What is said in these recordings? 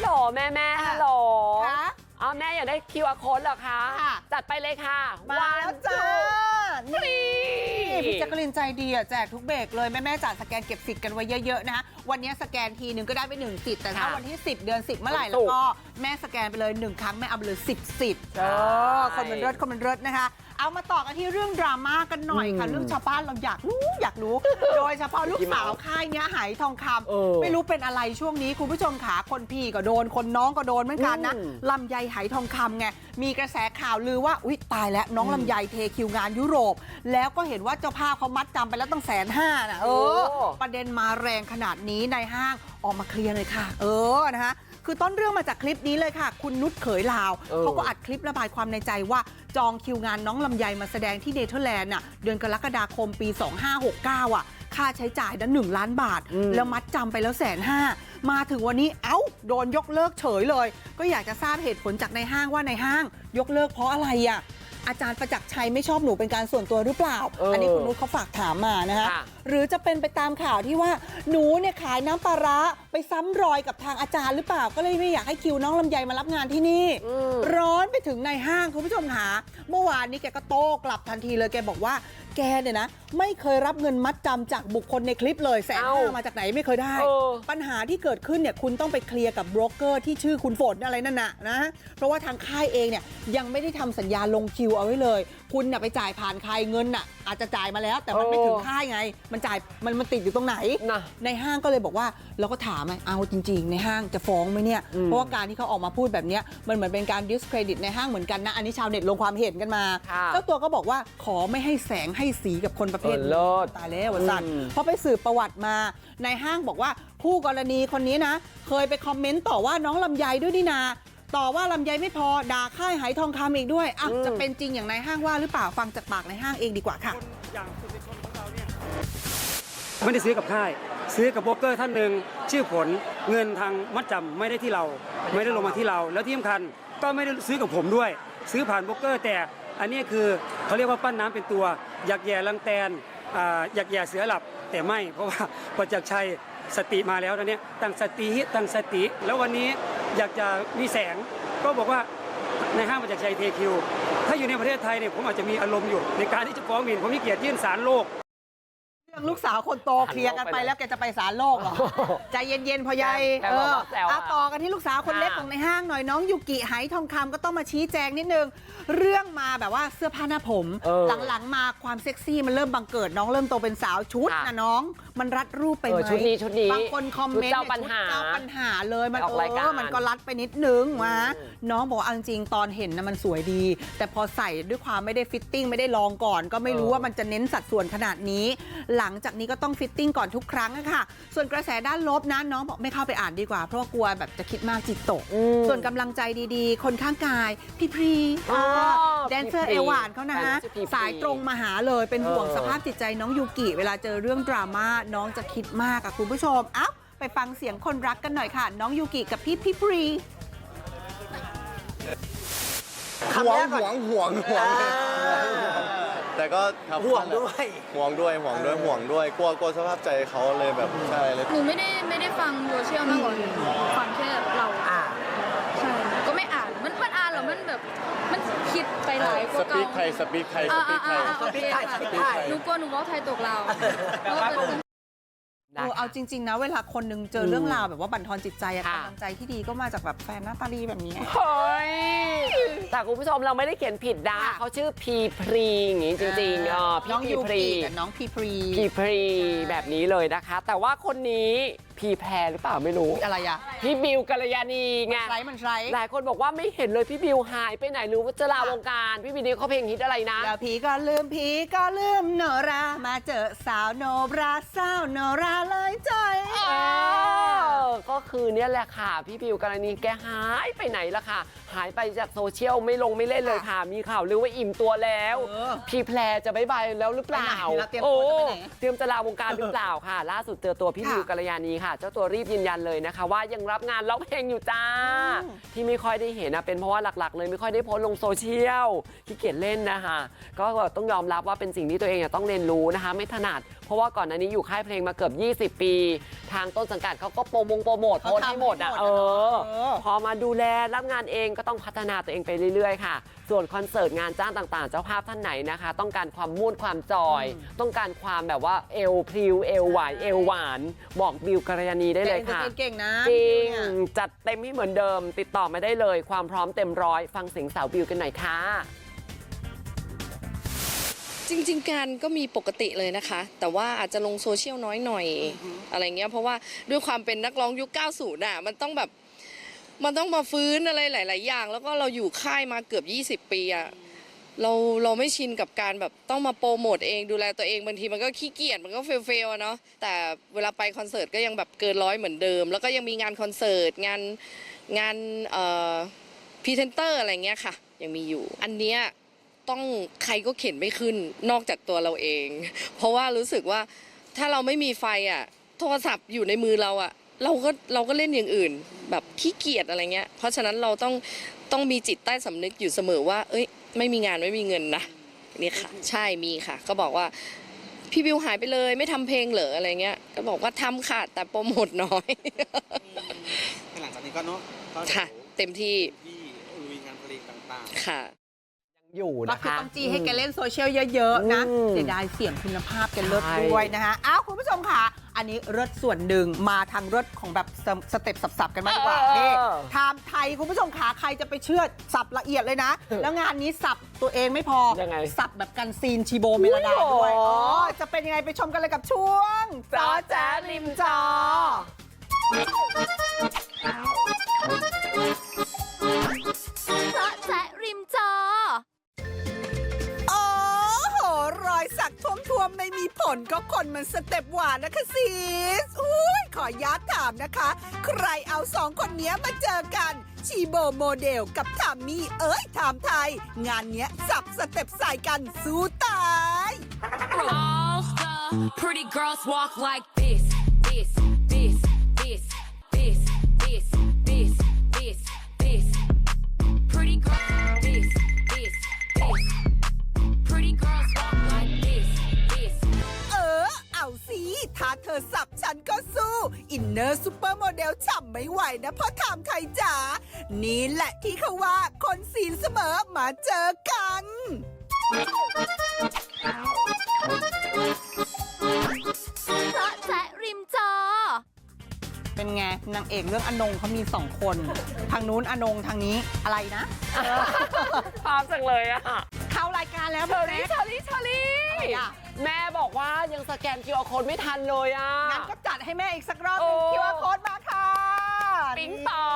โหลแม่แม่ค่ะฮัลโหลคะอ๋อแม่อยากได้ QR code เหรอคะ ค่ะ จัดไปเลยค่ะมาแล้วจ้าฟรีนี่พี่แจ๊กกะลินใจดีอะแจกทุกเบรกเลย แม่แม่ๆจ๋าสแกนเก็บสิทธิ์กันไว้เยอะๆนะคะวันนี้สแกนทีนึงก็ได้ไปหนึ่งสิทธิ์แต่ถ้าค่ะวันที่ 10 เดือน 10 เมื่อไหร่วันศุแล้วกร์ก็แม่สแกนไปเลยหนึ่งครั้งแม่เอาไปเลย 10สิทธิ์เออคนมันเลิศคนมันเลิศนะคะ เอามาต่อกันที่เรื่องดราม่ากันหน่อยค่ะอืมเรื่องชาวบ้านเราอยากรู้อยากรู้ โดยเฉพาะลูกสาวค่ายเนี้ยหายทองคำเออไม่รู้เป็นอะไรช่วงนี้คุณผู้ชมขาคนพี่ก็โดนคนน้องก็โดนเหมือนกันนะอืมลำไยไหทองคำไงมีกระแสข่าวลือว่าอุ๊ยตายแล้วน้องลำไยเทคิวงานยุโรป แล้วก็เห็นว่าเจ้าภาพเขามัดจำไปแล้วตั้งแสนห้าน่ะเออโอ้ประเด็นมาแรงขนาดนี้ในห้างออกมาเคลียร์เลยค่ะ เออนะคะคือต้นเรื่องมาจากคลิปนี้เลยค่ะ คุณนุชเขยลาวเออเขาก็อัดคลิประบายความในใจว่าจองคิวงานน้องลำไยมาแสดงที่เนเธอร์แลนด์น่ะเดือนกรกฎาคมปี 2569 อะ ค่าใช้จ่ายนั้นหนึ่งล้านบาทอืมแล้วมัดจำไปแล้วแสนห้ามาถึงวันนี้เอ้า โดนยกเลิกเฉยเลย ก็อยากจะทราบเหตุผลจากในห้างว่าในห้าง ยกเลิกเพราะอะไรอะ อาจารย์ประจักษ์ชัยไม่ชอบหนูเป็นการส่วนตัวหรือเปล่าเอออันนี้คุณนุชเขาฝากถามมานะคะค่ะหรือจะเป็นไปตามข่าวที่ว่าหนูเนี่ยขายน้ำปลาร้าไปซ้ำรอยกับทางอาจารย์หรือเปล่า ก็เลยไม่อยากให้คิวน้องลำไยมารับงานที่นี่อืมร้อนไปถึงในห้างคุณผู้ชมหาเมื่อวานนี้แกก็โต้กลับทันทีเลยแกบอกว่า แกเนี่ยนะ ไม่เคยรับเงินมัดจำจากบุคคลในคลิปเลยแสนเอ้าห้ามาจากไหนไม่เคยได้เออปัญหาที่เกิดขึ้นเนี่ยคุณต้องไปเคลียร์กับโบรกเกอร์ที่ชื่อคุณฝนอะไรนั่นน่ะนะเพราะว่าทางค่ายเองเนี่ยยังไม่ได้ทำสัญญาลงคิวเอาไว้เลย คุณน่ะไปจ่ายผ่านใครเงินน่ะอาจจะจ่ายมาแล้ว แต่มันไม่ถึงค่ายไง มันจ่ายมันมันติดอยู่ตรงไหนนะในห้างก็เลยบอกว่าเราก็ถามไงเอาจริง ๆ ในห้างจะฟ้องไหมเนี่ยอืมเพราะว่าการที่เขาออกมาพูดแบบเนี้ยมันเหมือนเป็นการ discredit ในห้างเหมือนกันนะอันนี้ชาวเน็ตลงความเห็นกันมาค่ะเจ้าตัวก็บอกว่าขอไม่ให้แสงให้สีกับคนประเภทเออเลิศตายแล้ววสันอืมเพราะไปสืบประวัติมาในห้างบอกว่าคู่กรณีคนนี้นะ เคยไปคอมเมนต์ต่อว่าน้องลำไยด้วยนี่นาต่อว่าลำไยไม่พอด่าค่ายไหทองคำอีกด้วยอะอืมจะเป็นจริงอย่างในห้างว่าหรือเปล่าฟังจากปากในห้างเองดีกว่าค่ะไม่ได้ซื้อกับค่าย ซื้อกับโบรกเกอร์ท่านหนึ่งชื่อผลเงินทางมัดจำไม่ได้ที่เรา ไม่ได้ลงมาที่เรา แล้วที่สำคัญก็ไม่ได้ซื้อกับผมด้วย ซื้อผ่านโบรกเกอร์แต่อันนี้คือเขาเรียกว่าปั้นน้ำเป็นตัวอ ยากแย่ลังแตนอยากแย่เสือหลับแต่ไม่ เพราะว่าประจักษ์ชัยสติมาแล้วตอนนี้ตั้งสติตั้งสติ แล้ววันนี้อยากจะมีแสงก็บอกว่าในห้างประจักษ์ชัยเทคิวถ้าอยู่ในประเทศไทยเนี่ยผมอาจจะมีอารมณ์อยู่ในการที่จะฟ้องหมิ่นผมมีเกียรติยื่นศาลโลก ลูกสาวคนโตเคลียร์กันไปแล้วแกจะไปศาลโลกเหรอ ใจเย็นๆพอใหญ่แกเอบอกอว่าแซวอะเอาต่อกันที่ลูกสาวคนเล็กค่ะของในห้างหน่อยน้องยูกิไหทองคำก็ต้องมาชี้แจงนิดนึง เรื่องมาแบบว่าเสื้อผ้าหน้าผมเออหลังๆมาความเซ็กซี่มันเริ่มบังเกิดน้องเริ่มโตเป็นสาวชุดค่ะนะน้อง มันรัดรูปไปเอไหอมชุดนี้ชุดนี้บางคนคอมเมนต์ชุดเจ้านี่ยปัญหาชุดเจ้าปัญหาเลยมันไปออกรายการเออมันก็รัดไปนิดนึงมาอืมน้องบอกว่าเอาจริงๆตอนเห็นนะมันสวยดี แต่พอใส่ด้วยความไม่ได้ฟิตติ้งไม่ได้ลองก่อน ก็ไม่รู้เออว่ามันจะเน้นสัดส่วนขนาดนี้หลังจากนี้ก็ต้องฟิตติ้งก่อนทุกครั้งอะค่ะ ส่วนกระแสด้านลบนะน้องบอกไม่เข้าไปอ่านดีกว่า เพราะว่ากลัวแบบจะคิดมากจิตตกอืมส่วนกำลังใจดีๆ คนข้างกาย พี่พรีอ๋อแดนเซอร์พี่เอพรีวหวานเขานะฮะแฟนชื่อพี่พรีสายตรงมาหาเลยเป็นห่วงเออสภาพจิตใจน้องยูกิเวลาเจอเรื่องดราม่าน้องจะคิดมากอะคุณผู้ชมเอ้าไปฟังเสียงคนรักกันหน่อยค่ะ น้องยูกิกับพี่พี่พรีห่วงห่วงห่วงห่วง แต่ก็ครับห่วงด้วย ห่วงด้วยห่วงด้วยห่วงด้วยกลัวกลัวสภาพใจเขาเลยแบบใช่เลย หนูไม่ได้ไม่ได้ฟังโซเชียลมากกว่าฟังแค่เราอ่าใช่ก็ไม่อ่านมันมันอ่านแล้วมันแบบมันคิดไปหลายกสว่าปีเก่ากไทยสปีกไทยสอ่าปีอ่ากไทอ่ายโอเคสปีกไทยสปีกไทค่ะยหนูกลัวหนูเว่าไทยตกเราวเพราะว่าเป็นเออเอาจริง ๆ นะ เวลาคนหนึงเจอเรื่องราวแบบว่าบั่นทอนจิตใจอะค่ะ กำลังใจที่ดีก็มาจากแบบแฟนหน้าตาดีแบบนี้ เฮ้ย แต่คุณผู้ชมเราไม่ได้เขียนผิดนะค่ะ เขาชื่อพีพรีอย่างงี้จริงๆเออพี่น้องพียูพรีกิกับน้องพีพรี พีพรีแบบนี้เลยนะคะ แต่ว่าคนนี้พีแพรหรือเปล่าไม่รู้อะไรอะพี่บิวกัลยาณีไง ไรมันไรหลายคนบอกว่าไม่เห็นเลยพี่บิวหายไปไหนหรือว่าจะลาวงการ พี่บิวนี่เขาเพลงฮิตอะไรนะ แล้วผีก็ลืมผีก็ลืมโนรา มาเจอสาวโนราสาวโนราเลยใจเออก็คือเนี่ยแหละค่ะ พี่บิวกรณีแกหายไปไหนล่ะค่ะ หายไปจากโซเชียลไม่ลงไม่เล่นเลยค่ะ มีข่าวลือว่าอิ่มตัวแล้วเออพี่แพรจะบายบายแล้วหรือเปล่าไปไหนแล้วเตรียมตัวจะไปไหนโอ้เตรียมจะลาวงการหรือเปล่าค่ะ ล่าสุดเจอตัวพี่ค่ะบิวกัลยาณีค่ะค่ะ เจ้าตัวรีบยืนยันเลยนะคะ ว่ายังรับงานร้องเพลงอยู่จ้าอืมที่ไม่ค่อยได้เห็นนะเป็นเพราะว่าหลักๆ เลยไม่ค่อยได้โพสต์ลงโซเชียลขี้เกียจเล่นนะคะ ก็ต้องยอมรับว่าเป็นสิ่งที่ตัวเองอะต้องเรียนรู้นะคะ ไม่ถนัด เพราะว่าก่อนหน้านี้อยู่ค่ายเพลงมาเกือบ 20 ปี ทางต้นสังกัดเขาก็โปรโมงโปรโมทโพสต์ให้หมดอะเขาเอทำให้หมดอะอเออพอมาดูแลรับงานเองก็ต้องพัฒนาตัวเองไปเรื่อยๆค่ะ ส่วนคอนเสิร์ตงานจ้างต่างๆ เจ้าภาพท่านไหนนะคะ ต้องการความม่วนความจอย ต้องการความแบบว่าเอวพริวเอวหวานเอวหวาน บอกบิวกรยานีได้เลยค่ะเก่งๆนะจริงเนี่ยจัดเต็มให้เหมือนเดิม ติดต่อมาได้เลย ความพร้อมเต็มร้อยฟังเสียงสาวบิวกันหน่อยค่ะจริงๆการก็มีปกติเลยนะคะ แต่ว่าอาจจะลงโซเชียลน้อยหน่อย อะไรเงี้ยเพราะว่าด้วยความเป็นนักร้องยุค 90อะ มันต้องแบบ มันต้องมาฟื้นอะไรหลาย ๆ อย่าง แล้วก็เราอยู่ค่ายมาเกือบ 20 ปีอะเราเราไม่ชินกับการแบบต้องมาโปรโมทเองดูแลตัวเองบางทีมันก็ขี้เกียจมันก็เฟลเฟลเนาะแต่เวลาไปคอนเสิร์ตก็ยังแบบเกินร้อยเหมือนเดิม แล้วก็ยังมีงานคอนเสิร์ตงานงานเอ่อพรีเซนเตอร์อะไรเงี้ยค่ะ ยังมีอยู่ อันเนี้ยต้องใครก็เข็นไม่ขึ้นนอกจากตัวเราเอง เพราะว่ารู้สึกว่าถ้าเราไม่มีไฟอะโทรศัพท์อยู่ในมือเราอะ เราก็เราก็เล่นอย่างอื่น แบบขี้เกียจอะไรเงี้ย เพราะฉะนั้นเราต้องต้องมีจิตใต้สำนึกอยู่เสมอว่า เอ้ย ไม่มีงานไม่มีเงินนะนี่ค่ะ ใช่มีค่ะ ก็บอกว่าพี่บิวหายไปเลยไม่ทำเพลงเหรออะไรเงี้ย ก็บอกว่าทำค่ะแต่โปรโมทน้อยหลังจากนี้ก็เนาะก็เดี๋ยวค่ะ เต็มที่ที่ลุยงานเพลงต่างค่ะอยู่ก็นะคือคะต้องจี้ให้แกเล่นโซเชียลเยอะ ๆ นะอืมเสียดายเสียงคุณภาพแกเลิศใช่ด้วยนะคะอ้าวคุณผู้ชมค่ะ อันนี้เลิศส่วนหนึ่งมาทางเลิศของแบบสสเต็ปสับๆกันมากดีกว่าเออนี่ไทม์ไทยคุณผู้ชมขาใครจะไปเชื่อสับละเอียดเลยนะ แล้วงานนี้สับตัวเองไม่พอยังไงสับแบบกันซีนชีโบเมลดาด้วยอุ๊ยโอ้อ๋อจะเป็นยังไงไปชมกันเลยกับช่วงจอแจ๊ริมจอ คนมันสเต็ปหวานนะคะซีสอุ้ยขอย้าตถามนะคะ ใครเอาสองคนเนี้ยมาเจอกันชีโบโมเดลกับทามมี่เอ้ยทามไทย งานเนี้ยสับสเต็ปใส่กันสู้ตาย All the pretty girls walk like this, อสับฉันก็สู้ อินเนอร์ซูเปอร์โมเดลฉ่ำไม่ไหวนะเพราะถามไทยจ๋านี่แหละที่เขาว่าคนศีลเสมอมาเจอกันเจาะแจ๊ริมจอ เป็นไง นางเอกเรื่องอนงเขามีสองคน ทางนู้นอนงทางนี้อะไรนะภาพจังเลยอะเข้ารายการแล้วเชอรี่เชอรี่เชอรี่อะไรอะ แม่บอกว่ายังสแกน QR code ไม่ทันเลยอะงั้นก็จัดให้แม่อีกสักรอบหโอ้นึงคิวอาร์โค้ดมาค่ะ ปิ๊งปอ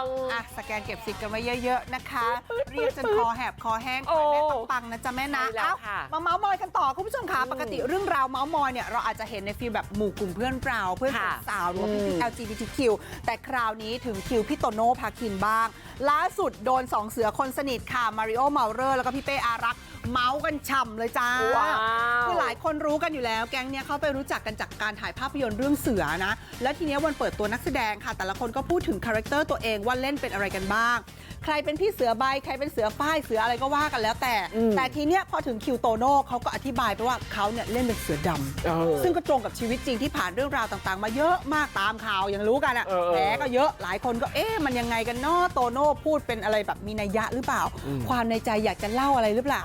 งอะสแกนเก็บสิทธิ์กันไว้เยอะ ๆ นะคะ เรียกจนคอแหบคอแห้งขโอ้อให้แม่ปังๆนะจ๊ะแม่นะใช่แล้วเอ้าค่ะมาเมาส์มอยกันต่อคุณผู้ชมค่ะอืมปกติเรื่องราวเมาส์มอยเนี่ยเราอาจจะเห็นในฟีลแบบหมู่กลุ่มเพื่อนเราเพื่อนค่ะสาวๆหรือว่าอืมพี่ๆ LGBTQ แต่คราวนี้ถึงคิวพี่โตโน่พาคินบ้าง ล่าสุดโดนสองเสือคนสนิทค่ะมาริโอเมาเลอร์แล้วก็พี่เป้อารักษ์เมาส์กันฉ่ำเลยจ้าว้าวคือหลายคนรู้กันอยู่แล้ว แก๊งเนี้ยเขาไปรู้จักกันจากการถ่ายภาพยนตร์เรื่องเสือนะ แล้วทีเนี้ยวันเปิดตัวนักแสดงค่ะ แต่ละคนก็พูดถึงคาแรคเตอร์ตัวเองว่าเล่นเป็นอะไรกันบ้าง ใครเป็นพี่เสือใบใครเป็นเสือฝ้ายเสืออะไรก็ว่ากันแล้วแต่อืมแต่ทีเนี้ยพอถึงคิวโตโน่เขาก็อธิบายไปว่าเขาเนี่ยเล่นเป็นเสือดำเออซึ่งก็ตรงกับชีวิตจริงที่ผ่านเรื่องราวต่างๆ มาเยอะมากตามข่าวยังรู้กันอะเออเออแผลก็เยอะหลายคนก็เอ๊ะมันยังไงกันเนาะโตโน่พูดเป็นอะไรแบบมีนัยยะหรือเปล่า ความในใจอยากจะเล่าอะไรหรือเปล่า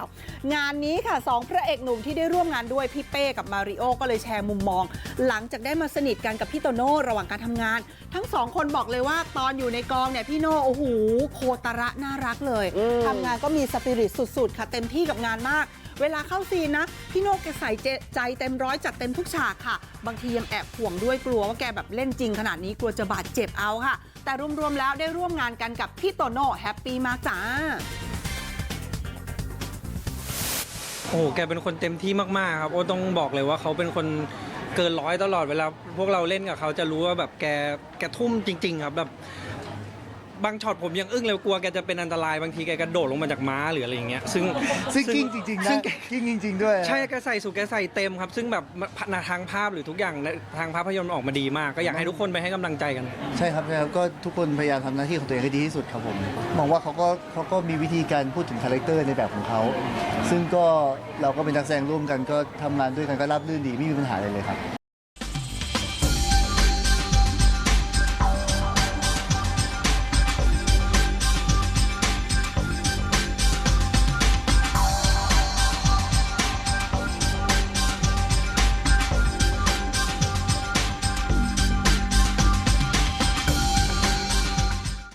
งานนี้ค่ะสองพระเอกหนุ่มที่ได้ร่วมงานด้วยพี่เป้กับมาริโอก็เลยแชร์มุมมอง หลังจากได้มาสนิทกันกับพี่โตโน่ระหว่างการทำงาน ทั้งสองคนบอกเลยว่าตอนอยู่ในกองเนี่ยพี่โน่โอ้โหโคตระน่ารักเลยอืมทำงานก็มีสปิริตสุดๆค่ะเต็มที่กับงานมาก เวลาเข้าซีนนะ พี่โน่แกใส่ใจเต็มร้อยจัดเต็มทุกฉากค่ะ บางทียังแอบห่วงด้วยกลัวว่าแกแบบเล่นจริงขนาดนี้กลัวจะบาดเจ็บเอาค่ะ แต่รวมๆแล้วได้ร่วมงานกันกับพี่โตโน่แฮปปี้มากจ้าโอ้โหแกเป็นคนเต็มที่มากๆครับ โอ้ต้องบอกเลยว่าเขาเป็นคนเกินร้อยตลอดเวลาพวกเราเล่นกับเขาจะรู้ว่าแบบแกแกทุ่มจริง ๆ ครับแบบ บางช็อตผมยังอึ้งเลยกลัวแกจะเป็นอันตรายบางทีแกกระโดดลงมาจากม้าหรืออะไรอย่างเงี้ยซึ่ง ซึ่งกิ้งจริงๆซึ่นะงแกกิ้งจริง ๆ ด้วย ใช่แกใส่สูทแกใส่เต็มครับ ซึ่งแบบทางภาพหรือทุกอย่างในทางภาพยนตร์ออกมาดีมากก็อยากให้ทุกคนไปให้กำลังใจกัน ใช่ครับใช่ครับก็ทุกคนพยายามทำหน้าที่ของตัวเองให้ดีที่สุดครับผมมองว่าเขาก็เขาก็มีวิธีการพูดถึงคาแรคเตอร์ในแบบของเขา ซึ่งก็เราก็เป็นนักแสดงร่วมกันก็ทำงานด้วยกันก็ราบรื่นดีไม่มีปัญหาอะไรเลยครับ